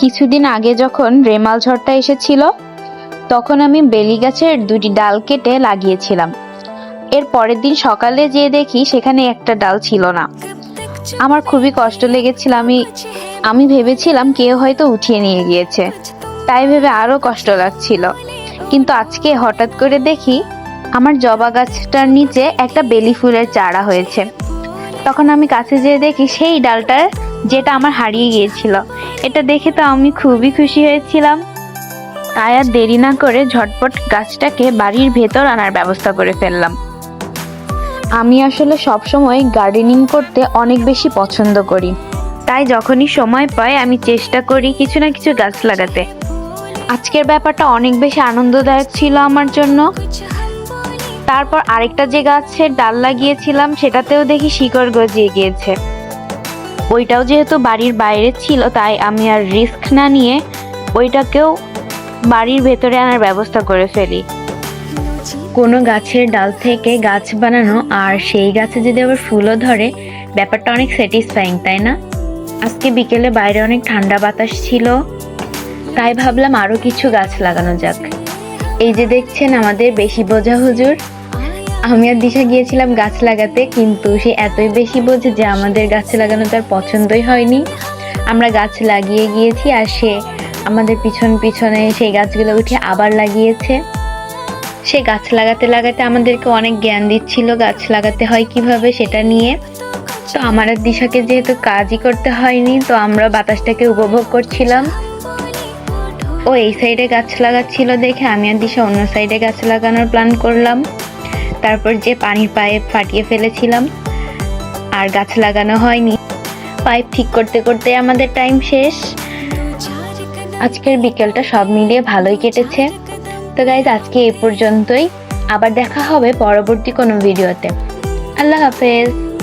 কিছুদিন আগে যখন রেমাল ঝড়টা এসেছিল, তখন আমি বেলি গাছের দুটি ডাল কেটে লাগিয়েছিলাম। এর পরের দিন সকালে যেয়ে দেখি সেখানে একটা ডাল ছিল না। আমার খুবই কষ্ট লেগেছিল, আমি আমি ভেবেছিলাম কেউ হয়তো উঠিয়ে নিয়ে গিয়েছে। তাই ভেবে আরও কষ্ট লাগছিল। কিন্তু আজকে হঠাৎ করে দেখি আমার জবা গাছটার নিচে একটা বেলি ফুলের চারা হয়েছে। তখন আমি কাছে যেয়ে দেখি সেই ডালটা যেটা আমার হারিয়ে গিয়েছিল। এটা দেখে তো আমি খুবই খুশি হয়েছিলাম। তাই আর দেরি না করে ঝটপট গাছটাকে বাড়ির ভেতর আনার ব্যবস্থা করে ফেললাম। আমি আসলে সবসময় গার্ডেনিং করতে অনেক বেশি পছন্দ করি। তাই যখনই সময় পাই, আমি চেষ্টা করি কিছু না কিছু গাছ লাগাতে। আজকের ব্যাপারটা অনেক বেশি আনন্দদায়ক ছিল আমার জন্য। তারপর আরেকটা যে গাছের ডাল লাগিয়েছিলাম, সেটাতেও দেখি শিকড় গজিয়ে গিয়েছে। ওইটাও যেহেতু বাড়ির বাইরে ছিল, তাই আমি আর রিস্ক না নিয়ে ওইটাকেও বাড়ির ভেতরে আনার ব্যবস্থা করে ফেলি। কোনো গাছের ডাল থেকে গাছ বানানো আর সেই গাছে যদি আবার ফুলও ধরে, ব্যাপারটা অনেক স্যাটিসফাইং তাই না? আজকে বিকেলে বাইরে অনেক ঠান্ডা বাতাস ছিল, তাই ভাবলাম আরও কিছু গাছ লাগানো যাক। এই যে দেখছেন আমাদের বেশি বোঝা হুজুর আমি আর দিশা গিয়েছিলাম গাছ লাগাতে, কিন্তু সে এতই বেশি বোঝে যে আমাদের গাছ লাগানো তার পছন্দই হয়নি। আমরা গাছ লাগিয়ে গিয়েছি আর সে আমাদের পিছন পিছনে সেই গাছগুলো উঠে আবার লাগিয়েছে। সে গাছ লাগাতে লাগাতে আমাদেরকে অনেক জ্ঞান দিচ্ছিল, গাছ লাগাতে হয় কীভাবে সেটা নিয়ে। তো আমার আর দিশাকে যেহেতু কাজই করতে হয়নি, তো আমরা বাতাসটাকে উপভোগ করছিলাম। ও এই সাইডে গাছ লাগাচ্ছিল দেখে আমি আর দিশা অন্য সাইডে গাছ লাগানোর প্ল্যান করলাম। তারপর যে পানির পাইপ ফাটিয়ে ফেলেছিলাম, আর গাছ লাগানো হয়নি। পাইপ ঠিক করতে করতে আমাদের টাইম শেষ। আজকের বিকেলটা সব মিলিয়ে ভালোই কেটেছে। তো গাইজ আজকে এই পর্যন্তই। আবার দেখা হবে পরবর্তী কোনো ভিডিওতে। আল্লাহ হাফেজ।